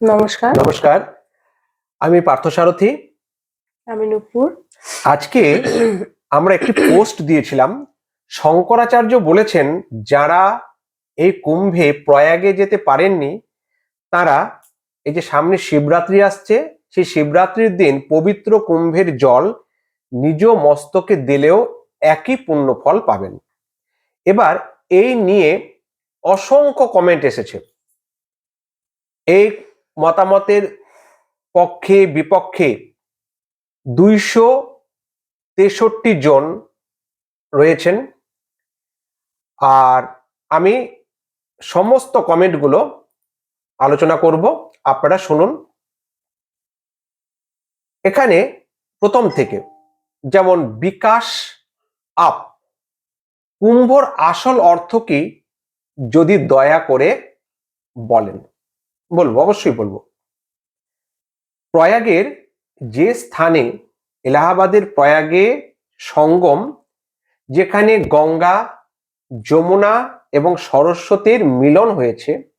নমস্কার। নমস্কার। আমি পার্থসারথী। আমি নুপুর। আজকে আমরা একটি পোস্ট দিয়েছিলাম। শঙ্করাচার্য বলেছেন যারা এই কুম্ভে প্রয়াগে যেতে পারেননি তারা এই যে সামনে শিবরাত্রি আসছে সেই শিবরাত্রির দিন পবিত্র কুম্ভের জল নিজ মস্তকে দিলেও একই পুণ্য ফল পাবেন। এবার এই নিয়ে অসংখ্য কমেন্ট এসেছে। এই মতামতের পক্ষে বিপক্ষে দুইশো তেষট্টি জন রয়েছেন। আর আমি সমস্ত কমেন্টগুলো আলোচনা করব, আপনারা শুনুন। এখানে প্রথম থেকে, যেমন বিকাশ আপ, কুম্ভর আসল অর্থ কি, যদি দয়া করে বলেন। বলব, অবশ্যই বলব। প্রয়াগের যে স্থানে, এলাহাবাদের প্রয়াগে সঙ্গম, যেখানে গঙ্গা, যমুনা এবং সরস্বতীর মিলন হয়েছে,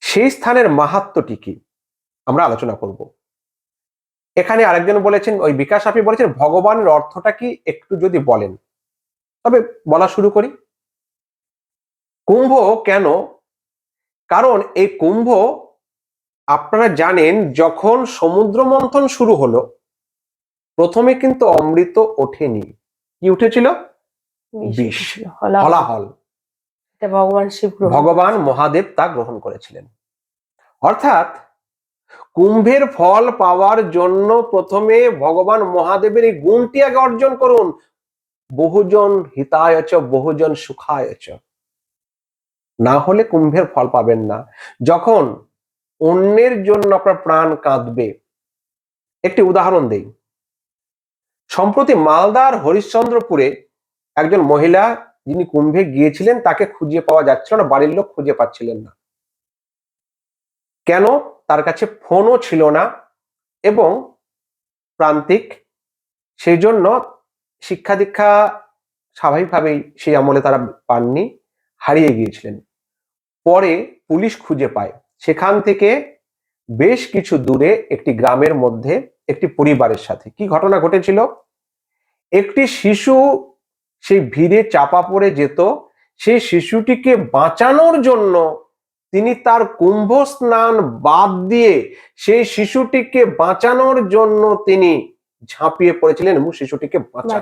সেই স্থানের মাহাত্মটি কি? আমরা আলোচনা করব। এখানে আরেকজন বলেছেন, ওই বিকাশ আপনি বলেছেন, ভগবানের অর্থটা কি? একটু যদি বলেন। তবে বলা শুরু করি। কুম্ভ কেন কারণ এই কুম্ভ আপনারা জানেন যখন সমুদ্র মন্থন শুরু হলো প্রথমে কিন্তু অমৃত ওঠেনি। কি উঠেছিল? বিষ। হলাহল। ভগবান শিব ভগবান মহাদেব তা গ্রহণ করেছিলেন। অর্থাৎ কুম্ভের ফল পাওয়ার জন্য প্রথমে ভগবান মহাদেবের এই গুণটি আগে অর্জন করুন। বহুজন হিতায়চ বহুজন সুখায়চ না হলে কুম্ভের ফল পাবেন না। যখন অন্যের জন্য আপনার প্রাণ কাঁদবে, একটি উদাহরণ দেই। সম্প্রতি মালদার হরিশ্চন্দ্রপুরে একজন মহিলা যিনি কুম্ভে গিয়েছিলেন, তাকে খুঁজে পাওয়া যাচ্ছিল না, বাড়ির লোক খুঁজে পাচ্ছিলেন না। কেন? তার কাছে ফোনও ছিল না এবং প্রান্তিক সেই জন্য শিক্ষা দীক্ষা স্বাভাবিকভাবেই সেই আমলে তারা পাননি। হারিয়ে গিয়েছিলেন। পরে পুলিশ খুঁজে পায়। সেখান থেকে বেশ কিছু দূরে একটি গ্রামের মধ্যে একটি পরিবারের সাথে। কি ঘটনা ঘটেছিল? একটি শিশু সেই ভিড়ে চাপা পড়ে যেত। সেই শিশুটিকে বাঁচানোর জন্য তিনি তার কুম্ভ স্নান বাদ দিয়ে সেই শিশুটিকে বাঁচানোর জন্য তিনি ঝাঁপিয়ে পড়েছিলেন এবং শিশুটিকে বাঁচান।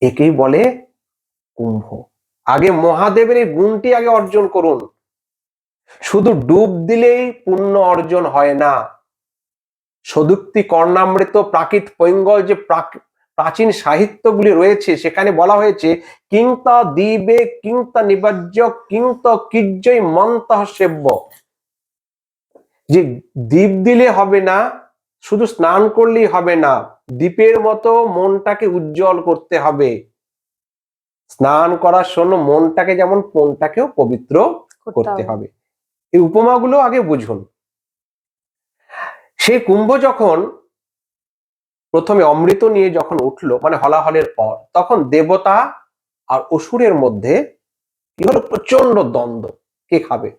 একেই বলে কুম্ভ। আগে মহাদেবের এই গুণটি আগে অর্জন করুন। শুধু ডুব দিলেই পুণ্য অর্জন হয় না। সদুক্তি কর্ণামৃত প্রাকৃত পৈঙ্গল যে প্রাচীন সাহিত্যগুলি রয়েছে, সেখানে বলা হয়েছে, কিংতা দিবে কিংতা নিবাজ্য কিংত কিজ্জয় মন্ত সেব্য। যে দ্বীপ দিলে হবে না, শুধু স্নান করলেই হবে না, দ্বীপের মতো মনটাকে উজ্জ্বল করতে হবে। স্নান করার জন্য মনটাকে যেমন মনটাকেও পবিত্র করতে হবে। এই উপমাগুলো আগে বুঝুন। সেই কুম্ভ যখন প্রথমে অমৃত নিয়ে যখন উঠল মানে হলাহলের পর তখন দেবতা আর অসুরের মধ্যে কি হলো? প্রচণ্ড দ্বন্দ্ব। কে খাবে?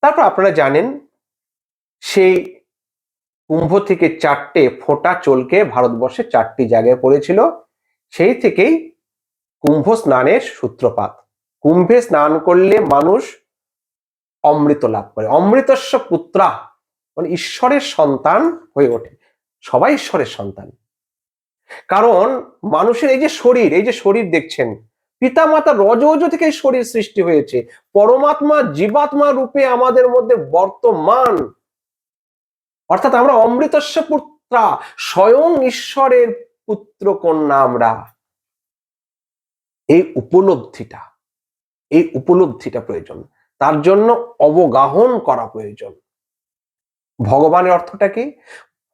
তারপর আপনারা জানেন সেই কুম্ভ থেকে চারটে ফোঁটা চলকে ভারতবর্ষে চারটি জায়গায় পড়েছিল। সেই থেকেই কুম্ভ স্নানের সূত্রপাত। কুম্ভে স্নান করলে মানুষ অমৃত লাভ করে। অমৃতস্ব পুত্রা মানে ঈশ্বরের সন্তান হয়ে ওঠে। সবাই ঈশ্বরের সন্তান। কারণ মানুষের এই যে শরীর, এই যে শরীর দেখছেন পিতা মাতা রজজ থেকে শরীর সৃষ্টি হয়েছে। পরমাত্মা জীবাত্মা রূপে আমাদের মধ্যে বর্তমান। অর্থাৎ আমরা অমৃতস্ব পুত্রা, স্বয়ং ঈশ্বরের পুত্র কন্যা আমরা। এই উপলব্ধিটা এই উপলব্ধিটা প্রয়োজন। তার জন্য অবগাহন করা প্রয়োজন। ভগবানের অর্থটা কি?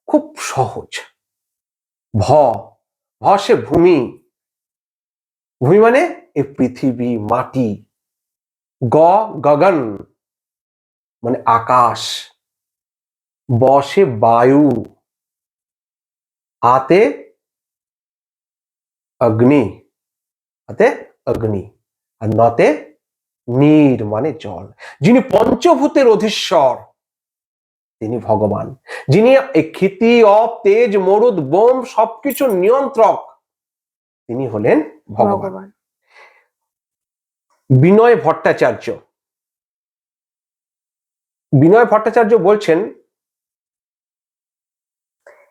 খুব সহজ। ভ ভ সে ভূমি। ভূমি মানে এই পৃথিবী, মাটি। গ, গগন। মানে আকাশ। বসে বায়ু। আতে অগ্নি। আতে অগ্নি আর নতে নীর মানে জল। যিনি পঞ্চভূতের অধীশ্বর তিনি ভগবান। যিনি ক্ষিতি অপ তেজ মরুদ বোম সবকিছু নিয়ন্ত্রক তিনি হলেন ভগবান। ভগবান। বিনয় ভট্টাচার্য। বিনয় ভট্টাচার্য বলছেন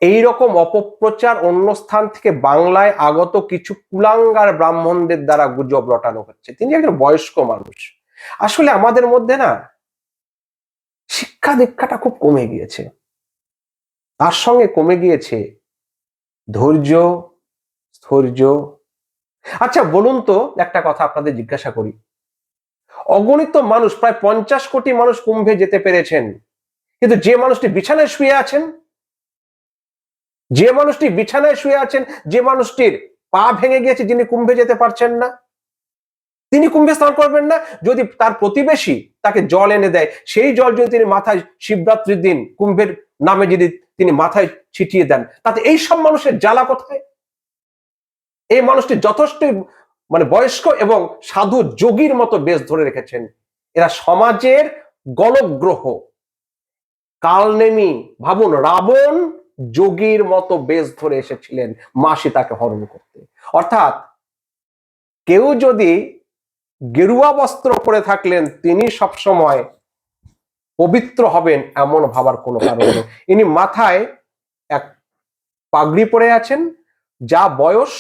এই রকম অপপ্রচার অন্য স্থান থেকে বাংলায় আগত কিছু কুলাঙ্গার ব্রাহ্মণদের দ্বারা গুজব রটানো হচ্ছে। তিনি একজন বয়স্ক মানুষ। আসলে আমাদের মধ্যে না, শিক্ষা দীক্ষাটা খুব কমে গিয়েছে। তার সঙ্গে কমে গিয়েছে ধৈর্য, স্থৈর্য। আচ্ছা বলুন তো, একটা কথা আপনাদের জিজ্ঞাসা করি। অগণিত মানুষ, প্রায় পঞ্চাশ কোটি মানুষ কুম্ভে যেতে পেরেছেন। কিন্তু যে মানুষটি বিছানায় শুয়ে আছেন যে মানুষটি বিছানায় শুয়ে আছেন, যে মানুষটির পা ভেঙে গিয়েছে, যিনি কুম্ভে যেতে পারছেন না, তিনি কুম্ভে স্নান করবেন না। যদি তার প্রতিবেশী তাকে জল এনে দেয়, সেই জল যদি তিনি মাথায় শিবরাত্রির দিন কুম্ভের নামে যদি তিনি মাথায় ছিটিয়ে দেন, তাতে এই সব মানুষের জ্বালা কোথায়? এই মানুষটি যথেষ্ট মানে বয়স্ক এবং সাধু যোগীর মতো বেশ ধরে রেখেছেন। এরা সমাজের গলগ্রহ কালনেমি, ভাবুন, রাবণ যোগীর মতো বেশ ধরে এসেছিলেন মা সীতাকে হরণ করতে। অর্থাৎ কেউ যদি গেরুয়া বস্ত্র পরে থাকলেন, তিনি সবসময় পবিত্র হবেন এমন ভাবার কোনো কারণ নেই। ইনি মাথায় এক পাগড়ি পরে আছেন, যা বয়স,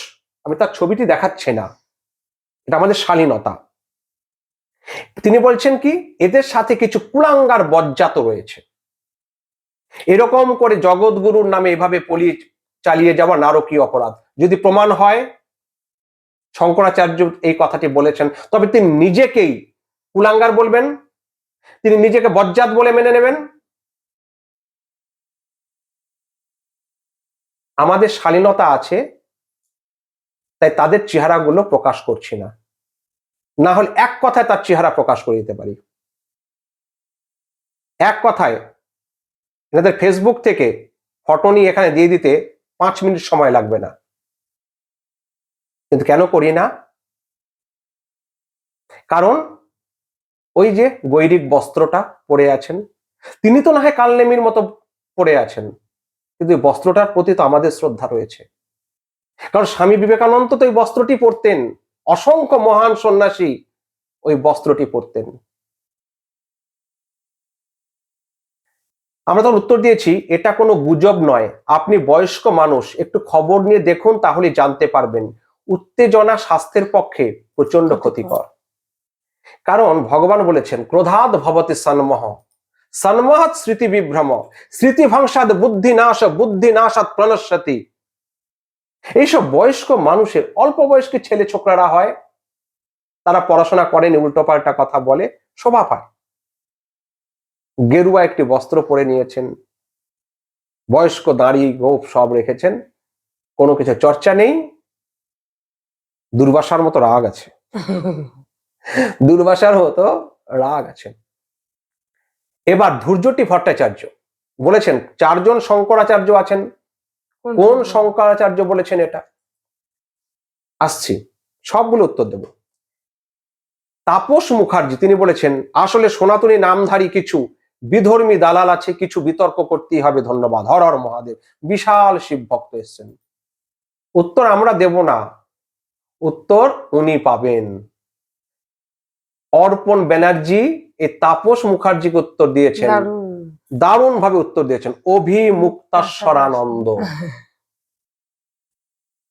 আমি তার ছবিটি দেখাচ্ছি না, এটা আমাদের শালীনতা। তিনি বলছেন কি, এদের সাথে কিছু কুলাঙ্গার বজ্জাত রয়েছে। এরকম করে জগৎগুরুর নামে এভাবে পলি চালিয়ে যাওয়া নারকীয় অপরাধ। যদি প্রমাণ হয়, শঙ্করাচার্য এই কথাটি বলেছেন, তবে তিনি নিজেকেই কুলাঙ্গার বলবেন, তিনি নিজেকে বজ্জাত বলে মেনে নেবেন। আমাদের শালীনতা আছে, তাই তাদের চেহারাগুলো প্রকাশ করছি না। না হলে এক কথায় তার চেহারা প্রকাশ করে দিতে পারি। এক কথায় এনাদের ফেসবুক থেকে ফটো নিয়ে এখানে দিয়ে দিতে পাঁচ মিনিট সময় লাগবে না। কিন্তু কেন করি না? কারণ ওই যে গৈরিক বস্ত্রটা পরে আছেন, তিনি তো না হয় কালনেমির মতো পরে আছেন, কিন্তু এই বস্ত্রটার প্রতি তো আমাদের শ্রদ্ধা রয়েছে। কারণ স্বামী বিবেকানন্দ তো এই বস্ত্রটি পরতেন, অসংখ্য মহান সন্ন্যাসী ওই বস্ত্রটি পরতেন। আমরা তখন উত্তর দিয়েছি এটা কোনো গুজব নয়। আপনি বয়স্ক মানুষ একটু খবর নিয়ে দেখুন তাহলে জানতে পারবেন। উত্তেজনা স্বাস্থ্যের পক্ষে প্রচণ্ড ক্ষতিকর। কারণ ভগবান বলেছেন ক্রোধাদ ভবতি সন্মহ। সন্মহাত স্মৃতি বিভ্রম। স্মৃতি ভংসাদ বুদ্ধি নাশ বুদ্ধি নাশাত প্রণশ্যতি এইসব বয়স্ক মানুষের অল্প বয়স্ক ছেলে ছোকরারা হয় তারা পড়াশোনা করেনি উল্টোপাল্টা কথা বলে শোভা পায়। গেরুয়া একটি বস্ত্র পরে নিয়েছেন। বয়স্ক দাঁড়ি গোপ সব রেখেছেন। কোনো কিছু চর্চা নেই। দুর্বাসার মতো রাগ আছে। দুর্বাসার মতো রাগ আছে। এবার ধৈর্যটি ভট্টাচার্য বলেছেন চারজন শঙ্করাচার্য আছেন। কোন শঙ্করাচার্য বলেছেন এটা? আসছি সবগুলো উত্তর দেব। তাপস মুখার্জি তিনি বলেছেন আসলে সনাতনী নামধারী কিছু বিধর্মী দালাল আছে কিছু বিতর্ক করতেই হবে ধন্যবাদ। হর হর মহাদেব বিশাল শিব ভক্ত এসছেন। উত্তর আমরা দেব না। উত্তর উনি পাবেন। অর্পণ ব্যানার্জি এই তাপস মুখার্জিকে উত্তর দিয়েছেন। দারুণ। দারুণ ভাবে উত্তর দিয়েছেন। অভিমুক্তাশ্বরানন্দ।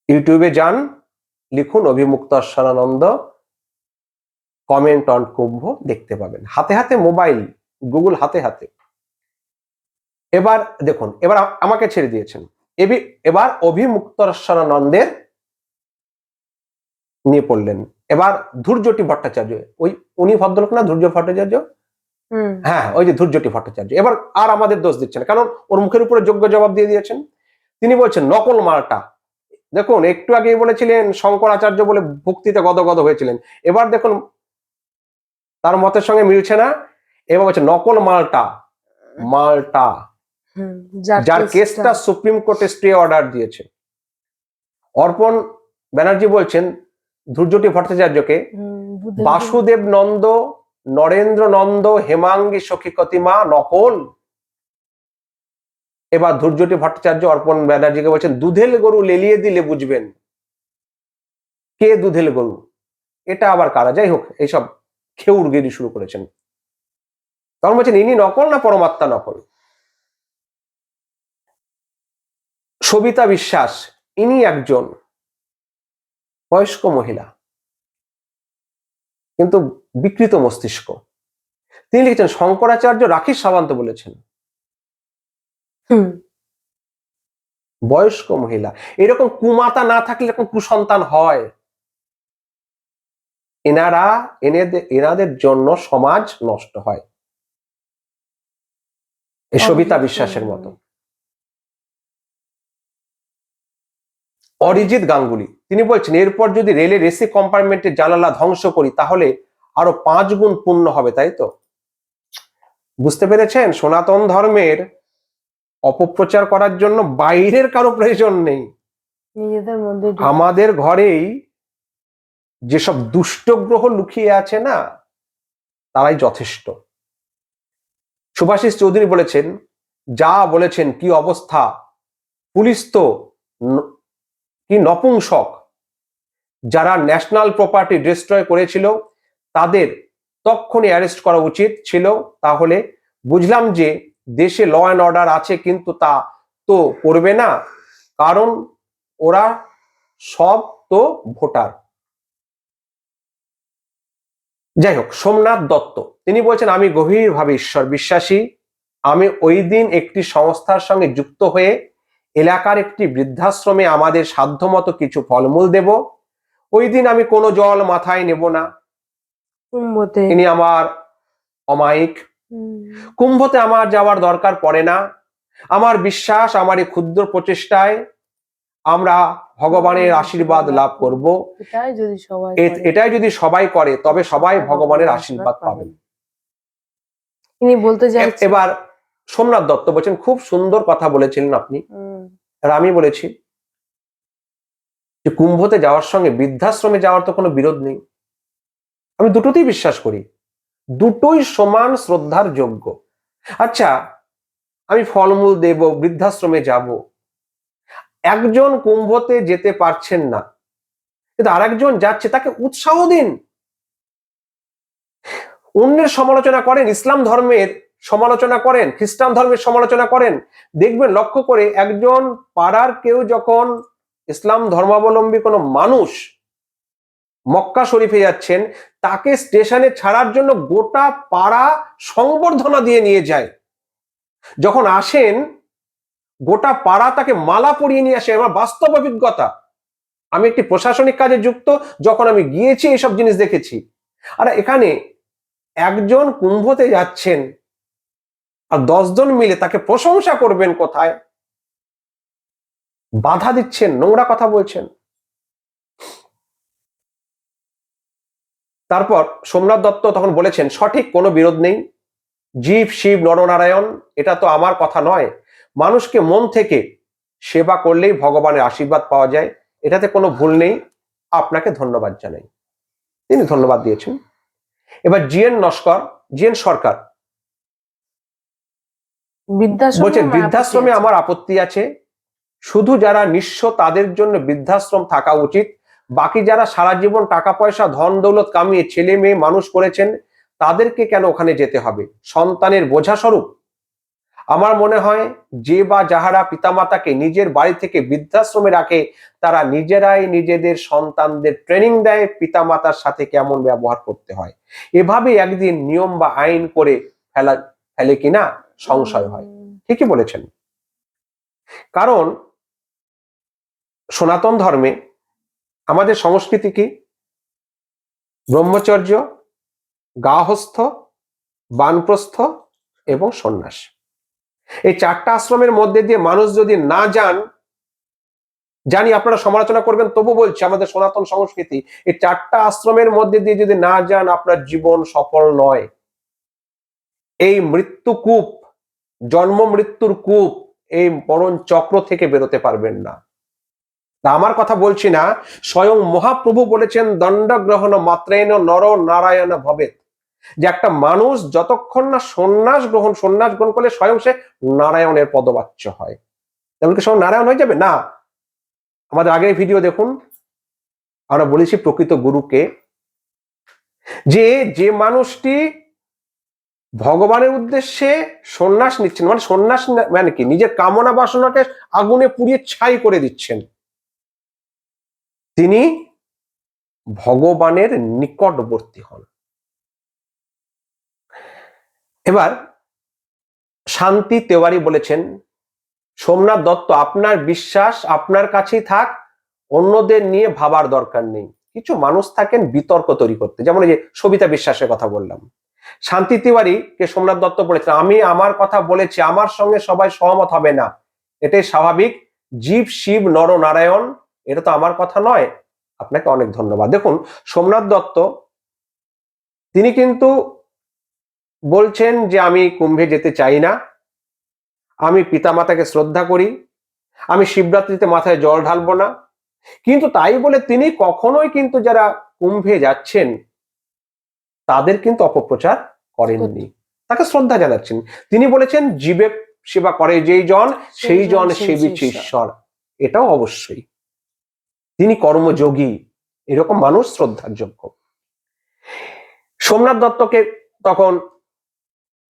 ইউটিউবে যান লিখুন অভিমুক্তাশ্বরানন্দ। কমেন্ট অন কুম্ভ দেখতে পাবেন। হাতে হাতে মোবাইল। গুগল হাতে হাতে। এবার দেখুন এবার আমাকে ছেড়ে দিয়েছেন। এবি- এবার অভিমুক্তাশ্বরানন্দের নিয়ে পড়লেন। এবার ধৈর্যটি ভট্টাচার্য ওই উনি ভদ্রলোক না ধৈর্য ভট্টাচার্য? হুম। হ্যাঁ ওই যে ধৈর্যটি ভট্টাচার্য। এবার আর আমাদের দোষ দিচ্ছেন কারণ ওর মুখের উপরে যোগ্য জবাব দিয়ে দিয়েছেন। তিনি বলছেন নকল মালটা। দেখুন একটু আগেই বলেছিলেন শঙ্করাচার্য বলে ভক্তিতে গদগদ হয়েছিলেন। এবার দেখুন তার মতের সঙ্গে মিলছে না। এবার বলছে নকল মালটা মালটা যার কেসটা সুপ্রিম কোর্টে স্টে অর্ডার দিয়েছে। অর্পণ ব্যানার্জি বলছেন ধৈর্যটি ভট্টাচার্যকে বাসুদেব নন্দ নরেন্দ্র নন্দ হেমাঙ্গী সখী কতিমা নকল। এবার ধৈর্যটি ভট্টাচার্য অর্পণ ব্যানার্জিকে বলছেন দুধেল গরু লেলিয়ে দিলে বুঝবেন। কে দুধেল গরু? এটা আবার কারা? যাই হোক এইসব খেউরগিরি শুরু করেছেন। তখন বলছেন ইনি নকল না পরমাত্মা নকল? সবিতা বিশ্বাস ইনি একজন বয়স্ক মহিলা কিন্তু বিকৃত মস্তিষ্ক। তিনি লিখেছেন শঙ্করাচার্য রাখিস সামন্ত বলেছেন বয়স্ক মহিলা এরকম কুমাতা না থাকলে এরকম কুসন্তান হয়। এনারা এনাদের এনাদের জন্য সমাজ নষ্ট হয়। এই সবিতা বিশ্বাসের মতো। অরিজিৎ গাঙ্গুলি তিনি বলছেন এরপর যদি রেলের এসি কম্পার্টমেন্টের জানালা ধ্বংস করি তাহলে আরও পাঁচ গুণ পূর্ণ হবে তাই তো? বুঝতে পেরেছেন? সনাতন ধর্মের অপপ্রচার করার জন্য বাইরের কারও প্রয়োজন নেই। আমাদের ঘরেই যেসব দুষ্ট গ্রহ লুকিয়ে আছে না তারাই যথেষ্ট। সুভাষিস চৌধুরী বলেছেন, যা বলেছেন কি অবস্থা? পুলিশ তো কি নপুংসক। যারা ন্যাশনাল প্রপার্টি ডিস্ট্রয় করেছিল, তাদের তক্ষণই অ্যারেস্ট করা উচিত ছিল। তাহলে বুঝলাম যে দেশে ল অ্যান্ড অর্ডার আছে, কিন্তু তা তো করবে না। কারণ ওরা সব তো ভোটার। যাই হোক সোমনাথ দত্ত। তিনি বলছেন আমি গভীরভাবে ঈশ্বর বিশ্বাসী। আমি ওই দিন একটি সংস্থার সঙ্গে যুক্ত হয়ে এলাকার একটি বৃদ্ধাশ্রমে আমাদের সাধ্যমতো কিছু ফলমূল দেব। ওই দিন আমি কোনো জল মাথায় নেব না। কুম্ভতে। তিনি আমার অমায়িক। কুম্ভতে আমার যাওয়ার দরকার পড়ে না। আমার বিশ্বাস আমার এই ক্ষুদ্র প্রচেষ্টায় আমরা ভগবানের আশীর্বাদ লাভ করব। এটাই যদি সবাই করে। তবে সবাই ভগবানের আশীর্বাদ পাবেন তিনি বলতে এবার সোমনাথ দত্ত বলছেন খুব সুন্দর কথা বলেছিলেন আপনি। আর আমি বলেছি যে কুম্ভতে যাওয়ার সঙ্গে বৃদ্ধাশ্রমে যাওয়ার তো কোনো বিরোধ নেই। আমি দুটোতেই বিশ্বাস করি। দুটোই সমান শ্রদ্ধার যোগ্য। আচ্ছা আমি ফলমূল দেব বৃদ্ধাশ্রমে যাব। একজন কুম্ভতে যেতে পারছেন না। কিন্তু আরেকজন যাচ্ছে, তাকে উৎসাহ দিন। অন্যের সমালোচনা করেন, ইসলাম ধর্মের সমালোচনা করেন, খ্রিস্টান ধর্মের সমালোচনা করেন, দেখবেন লক্ষ্য করে একজন পাড়ার কেউ যখন ইসলাম ধর্মাবলম্বী কোনো মানুষ মক্কা শরীফে যাচ্ছেন, তাকে স্টেশনে ছাড়ার জন্য গোটা পাড়া সংবর্ধনা দিয়ে নিয়ে যায়। যখন আসেন গোটা পাড়া তাকে মালা পরিয়ে নিয়ে আসে। আমার বাস্তব অভিজ্ঞতা। আমি একটি প্রশাসনিক কাজে যুক্ত, যখন আমি গিয়েছি এইসব জিনিস দেখেছি। আর, এখানে একজন কুম্ভতে যাচ্ছেন আর দশজন মিলে তাকে প্রশংসা করবেন কোথায়? বাধা দিচ্ছেন, নোংরা কথা বলছেন। তারপর সোমনাথ দত্ত তখন বলেছেন, সঠিক কোনো বিরোধ নেই। জীব, শিব, নরনারায়ণ, এটা তো আমার কথা নয়। মানুষকে মন থেকে সেবা করলেই ভগবানের আশীর্বাদ পাওয়া যায়। এটাতে কোনো ভুল নেই। আপনাকে ধন্যবাদ জানাই। তিনি ধন্যবাদ দিয়েছেন। এবার জিএন নস্কর জিএন সরকার। বৃদ্ধাশ্রমে বলছে আমার বৃদ্ধাশ্রমে আপত্তি আছে। আমার আপত্তি আছে। শুধু যারা নিঃস্ব তাদের জন্য বৃদ্ধাশ্রম থাকা উচিত। বাকি যারা সারা জীবন টাকা পয়সা ধন দৌলত কামিয়ে ছেলে মেয়ে মানুষ করেছেন তাদেরকে কেন ওখানে যেতে হবে? সন্তানের বোঝা স্বরূপ আমার মনে হয় যে বা যাহারা পিতামাতাকে নিজের বাড়ি থেকে বৃদ্ধাশ্রমে রাখে, তারা নিজেরাই নিজেদের সন্তানদের ট্রেনিং দেয় পিতামাতার সাথে কেমন ব্যবহার করতে হয়। এভাবে একদিন নিয়ম বা আইন করে ফেলা, ফেলে কিনা সংশয় হয়। ঠিকই বলেছেন। কারণ সনাতন ধর্মে আমাদের সংস্কৃতি কি? ব্রহ্মচর্য, গাহস্থ, বানপ্রস্থ এবং সন্ন্যাস। এই চারটা আশ্রমের মধ্যে দিয়ে মানুষ যদি না যান, জানি আপনারা সমালোচনা করবেন, তবু বলছি আমাদের সনাতন সংস্কৃতি, এই চারটা আশ্রমের মধ্যে দিয়ে যদি না যান, আপনার জীবন সফল নয়। এই মৃত্যুকূপ জন্ম মৃত্যুর কূপ, এই মরণ চক্র থেকে বেরোতে পারবেন না। আমার কথা বলছি না, স্বয়ং মহাপ্রভু বলেছেন দণ্ড গ্রহণ মাত্রেন নর নারায়ণ ভবে যে একটা মানুষ যতক্ষণ না সন্ন্যাস গ্রহণ সন্ন্যাস গ্রহণ করলে স্বয়ং সে নারায়ণের পদবাচ্য হয়। তেমন কি সব নারায়ণ হয়ে যাবে? না। আমাদের আগের ভিডিও দেখুন। আমরা বলেছি প্রকৃত গুরুকে যে যে মানুষটি ভগবানের উদ্দেশ্যে সন্ন্যাস নিচ্ছেন মানে সন্ন্যাস মানে কি? নিজের কামনা বাসনাকে আগুনে পুড়িয়ে ছাই করে দিচ্ছেন। তিনি ভগবানের নিকটবর্তী হন। এবার শান্তি তেওয়ারি বলেছেন, সোমনাথ দত্ত, আপনার বিশ্বাস আপনার কাছেই থাক, অন্যদের নিয়ে ভাবার দরকার নেই। কিছু মানুষ থাকেন বিতর্ক তৈরি করতে। যেমন এই যে সবিতা বিশ্বাসের কথা বললাম। শান্তি তিওয়ারি কে সোমনাথ দত্ত বলেছেন, আমি আমার কথা বলেছি, আমার সঙ্গে সবাই সহমত হবে না। এটাই স্বাভাবিক। জীব, শিব, নর, নারায়ণ, এটা তো আমার কথা নয়। আপনাকে অনেক ধন্যবাদ। দেখুন, সোমনাথ দত্ত, তিনি কিন্তু বলছেন যে আমি কুম্ভে যেতে চাই না। আমি পিতামাতাকে শ্রদ্ধা করি। আমি শিবরাত্রিতে মাথায় জল ঢালবো না। কিন্তু তাই বলে তিনি কখনোই কিন্তু যারা কুম্ভে যাচ্ছেন তাদের কিন্তু অপপ্রচার করেননি। তাকে শ্রদ্ধা জানাচ্ছেন। তিনি বলেছেন জীবে সেবা করে যেই জন সেই জন সেবিছে ঈশ্বর। এটাও অবশ্যই। তিনি কর্মযোগী। এরকম মানুষ শ্রদ্ধার যোগ্য। সোমনাথ দত্তকে তখন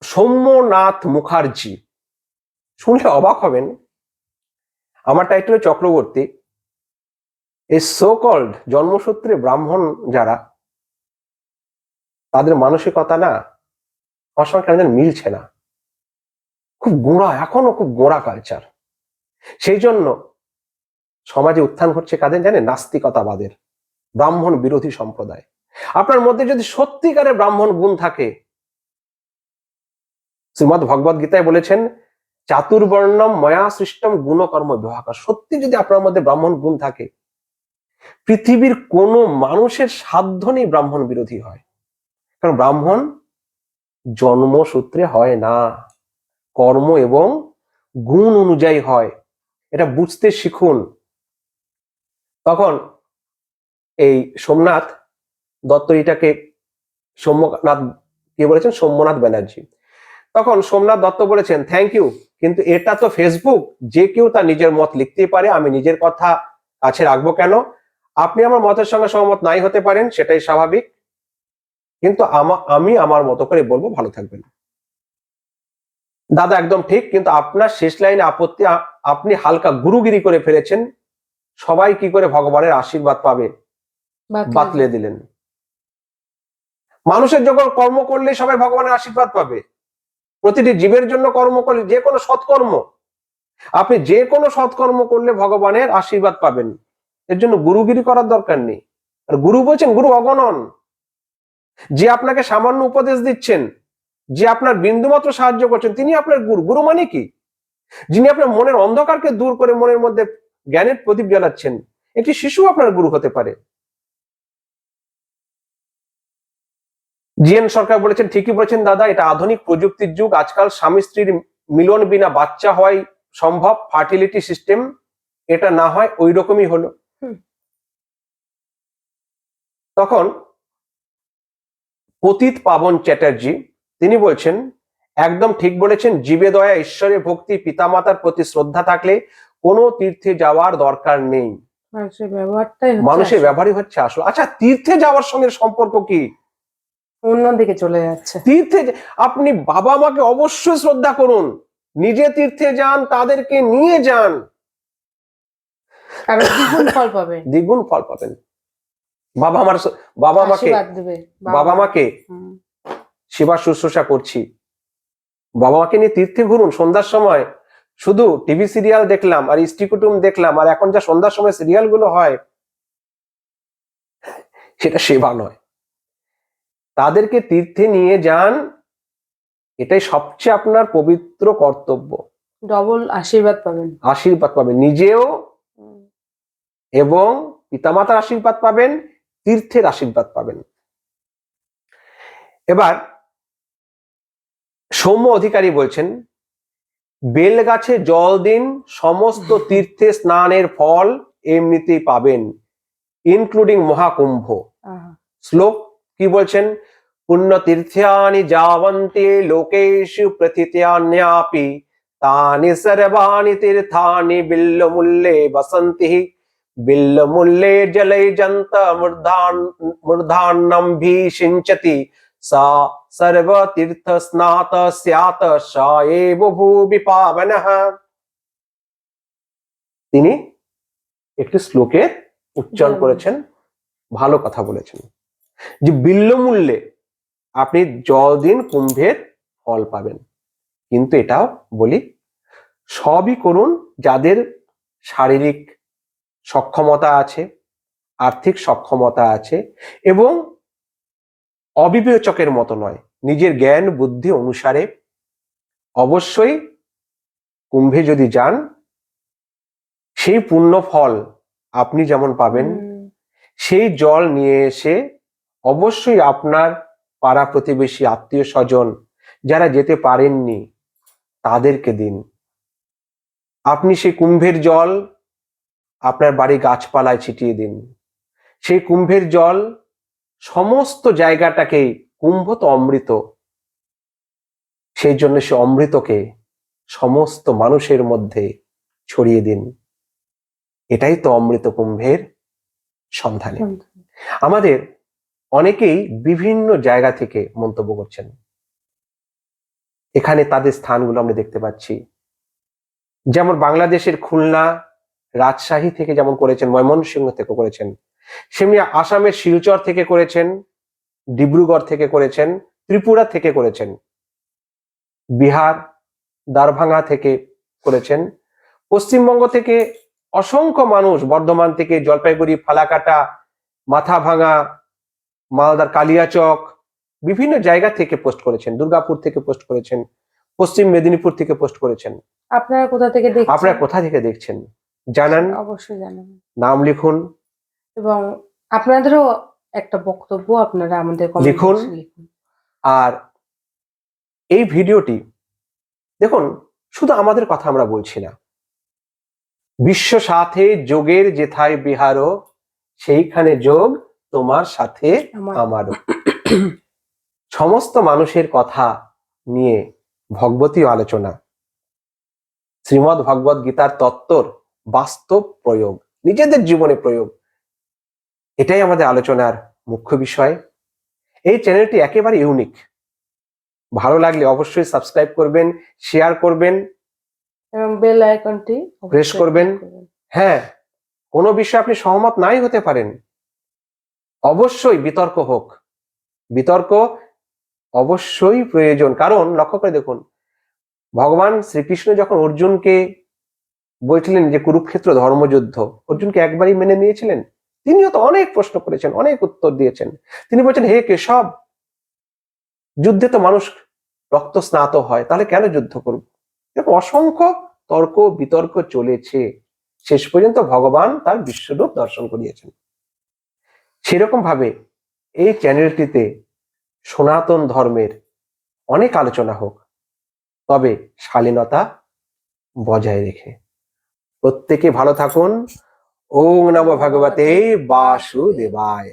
সৌম্যনাথ মুখার্জি। শুনলে অবাক হবেন। আমার টাইটেল চক্রবর্তী। এই সো কল্ড জন্মসূত্রে ব্রাহ্মণ যারা, তাদের মানসিকতা না আমার সঙ্গে কেন মিলছে না। খুব গোড়া, এখনও খুব গোড়া কালচার সেই জন্য সমাজে উত্থান ঘটছে কাদের জানে নাস্তিকতাবাদের, ব্রাহ্মণ বিরোধী সম্প্রদায়। আপনার মধ্যে যদি সত্যিকারে ব্রাহ্মণ গুণ থাকে শ্রীমদ ভগবত গীতায় বলেছেন, চাতুর্বর্ণম ময়া সৃষ্টম গুণকর্ম বিভাগ। সত্যি যদি আপনার মধ্যে ব্রাহ্মণ গুণ থাকে, পৃথিবীর কোনো মানুষের সাধ্য নেই ব্রাহ্মণ বিরোধী হয়। কারণ ব্রাহ্মণ জন্মসূত্রে হয় না, কর্ম এবং গুণ অনুযায়ী হয়। এটা বুঝতে শিখুন। তখন এই সোমনাথ দত্ত এটাকে সৌম্যনাথ কে বলেছেন? সৌম্যনাথ ব্যানার্জি। তখন সোমনাথ দত্ত বলেছেন থ্যাংক ইউ কিন্তু এটা তো ফেসবুক যে কেউ তার নিজের মত লিখতেই পারে আমি নিজের কথা কাছে রাখব কেন? আপনি আমার মতের সঙ্গে সহমত নাই হতে পারেন সেটাই স্বাভাবিক। কিন্তু আমি আমার মতো করে বলব ভালো থাকবেন। দাদা একদম ঠিক কিন্তু আপনার শেষ লাইনে আপত্তি আপনি হালকা গুরুগিরি করে ফেলেছেন। সবাই কি করে ভগবানের আশীর্বাদ পাবে? বাতলে দিলেন। মানুষের যখন কর্ম করলে সবাই ভগবানের আশীর্বাদ পাবে। প্রতিটি জীবের জন্য কর্ম করলে যে কোনো সৎকর্ম, আপনি যে কোনো সৎকর্ম করলে ভগবানের আশীর্বাদ পাবেন। এর জন্য গুরুগিরি করার দরকার নেই। আর গুরু বলছেন, গুরু অগণন। যে আপনাকে সামান্য উপদেশ দিচ্ছেন, যে আপনার বিন্দুমাত্র সাহায্য করছেন, তিনি আপনার গুরু। গুরু মানে কি? যিনি আপনার মনের অন্ধকারকে দূর করে মনের মধ্যে জ্ঞানের প্রদীপ জ্বালাচ্ছেন, একটি শিশু আপনার গুরু হতে পারে। জিএন সরকার বলেছেন ঠিকই বলেছেন দাদা এটা আধুনিক প্রযুক্তির যুগ। আজকাল স্বামী স্ত্রীর মিলন বিনা বাচ্চা হয় সম্ভব। ফার্টিলিটি সিস্টেম এটা না হয় ওই রকমই হলো তখন পতিত পাবন চ্যাটার্জি তিনি বলছেন একদম ঠিক বলেছেন জীবে দয়া ঈশ্বরের ভক্তি পিতামাতার প্রতি শ্রদ্ধা থাকলে কোনো তীর্থে যাওয়ার দরকার নেই। মানুষের ব্যবহারই হচ্ছে আসল। আচ্ছা তীর্থে যাওয়ার সঙ্গে সম্পর্ক কি? অন্যদিকে চলে যাচ্ছে। তীর্থে আপনি বাবা মাকে অবশ্যই শ্রদ্ধা করুন। নিজে তীর্থে যান তাদেরকে নিয়ে যান। দ্বিগুণ ফল পাবে দ্বিগুণ ফল পাবেন। বাবা আমার বাবা মাকে বাবা মাকে সেবা শুশ্রূষা করছি। বাবা মাকে নিয়ে তীর্থে ঘুরুন সন্ধ্যার সময়। শুধু টিভি সিরিয়াল দেখলাম আর স্ত্রী কুটুম দেখলাম আর এখন যা সন্ধ্যার সময় সিরিয়ালগুলো হয় সেটা সেবা নয়। তাদেরকে তীর্থে নিয়ে যান এটাই সবচেয়ে আপনার পবিত্র কর্তব্য। ডবল আশীর্বাদ পাবেন। আশীর্বাদ পাবেন। নিজেও এবং পিতামাতার আশীর্বাদ পাবেন তীর্থের আশীর্বাদ পাবেন। এবার সৌম্য অধিকারী বলছেন বেল গাছে জল দিন সমস্ত তীর্থে স্নানের ফল এমনিতেই পাবেন ইনক্লুডিং মহাকুম্ভ। শ্লোক কি বলছেন? পুণ্য তীর্থ্যানি যাবন্তি লোকেষু প্রথিত্যান্যাপি তানি সর্বাণি তীর্থানি বিল্ল মূল্যে বসন্তি বিল্ল মূল্যে জলে জন্ত মূর্ধান মূর্ধান্নম ভি সিঞ্চতি তীর্থ স্নাত স্যাত স এব ভূবি পাবনঃ। তিনি একটি শ্লোকের উচ্চারণ করেছেন ভালো কথা বলেছেন। যে বিল্লমূল্যে আপনি জল দিন কুম্ভের ফল পাবেন। কিন্তু এটাও বলি সবই করুন যাদের শারীরিক সক্ষমতা আছে আর্থিক সক্ষমতা আছে এবং অবিবেচকের মতো নয় নিজের জ্ঞান বুদ্ধি অনুসারে অবশ্যই কুম্ভে যদি যান সেই পুণ্য ফল আপনি যেমন পাবেন সেই জল নিয়ে এসে অবশ্যই আপনার পাড়া প্রতিবেশী আত্মীয় স্বজন যারা যেতে পারেননি তাদেরকে দিন। আপনি সেই কুম্ভের জল আপনার বাড়ি গাছপালায় ছিটিয়ে দিন। সেই কুম্ভের জল সমস্ত জায়গাটাকেই কুম্ভ তো অমৃত। সেই জন্য সে অমৃতকে সমস্ত মানুষের মধ্যে ছড়িয়ে দিন। এটাই তো অমৃত কুম্ভের সন্ধানে। আমাদের অনেকেই বিভিন্ন জায়গা থেকে মন্তব্য করছেন। এখানে তাদের স্থানগুলো আমরা দেখতে পাচ্ছি। যেমন বাংলাদেশের খুলনা রাজশাহী থেকে যেমন করেছেন, ময়মনসিংহ থেকে করেছেন, সেমনি আসামের শিলচর থেকে করেছেন, ডিব্রুগড় থেকে করেছেন, ত্রিপুরা থেকে করেছেন, বিহার, দারভাঙ্গা থেকে করেছেন, পশ্চিমবঙ্গ থেকে অসংখ্য মানুষ বর্ধমান থেকে জলপাইগুড়ি, ফালাকাটা মাথা ভাঙা মালদার কালিয়াচক বিভিন্ন জায়গা থেকে পোস্ট করেছেন দুর্গাপুর থেকে পোস্ট করেছেন পশ্চিম মেদিনীপুর থেকে পোস্ট করেছেন। আপনারা কোথা থেকে দেখছেন? আপনারা কোথা থেকে দেখছেন? জানান। অবশ্যই জানাবেন। নাম লিখুন। এবং আপনাদেরও একটা বক্তব্য আপনারা আমাদের। লিখুন। আর এই ভিডিওটি দেখুন শুধু আমাদের কথা আমরা বলছি না। বিশ্ব সাথে যোগের যেথায় বিহারও সেইখানে যোগ তোমার সাথে আমারও। সমস্ত মানুষের কথা নিয়ে ভগবতী আলোচনা। শ্রীমদ ভগবত গীতার তত্ত্বর বাস্তব প্রয়োগ নিজেদের জীবনে প্রয়োগ। এটাই আমাদের আলোচনার মুখ্য বিষয়। এই চ্যানেলটি একেবারে ইউনিক ভালো লাগলে অবশ্যই সাবস্ক্রাইব করবেন শেয়ার করবেন এবং বেল আইকনটি Press করবেন। হ্যাঁ কোনো বিষয়ে আপনি সহমত নাই হতে পারেন। অবশ্যই বিতর্ক হোক। বিতর্ক অবশ্যই প্রয়োজন। কারণ লক্ষ্য করে দেখুন, ভগবান শ্রীকৃষ্ণ যখন অর্জুনকে বলছিলেন যে কুরুক্ষেত্র ধর্মযুদ্ধ, অর্জুনকে একবারই মেনে নিয়েছিলেন। তিনিও তো অনেক প্রশ্ন করেছেন, অনেক উত্তর দিয়েছেন। তিনি বলছেন, হে কেশব, যুদ্ধে তো মানুষ রক্ত স্নাত হয়, তাহলে কেন যুদ্ধ করব? এরকম অসংখ্য তর্ক বিতর্ক চলেছে। শেষ পর্যন্ত ভগবান তার বিশ্বরূপ দর্শন করিয়েছেন। সেরকম ভাবে এই চ্যানেলটিতে সনাতন ধর্মের অনেক আলোচনা হোক, তবে শালীনতা বজায় রেখে। প্রত্যেকে ভালো থাকুন। ওম নম ভগবতে বাসুদেবায়।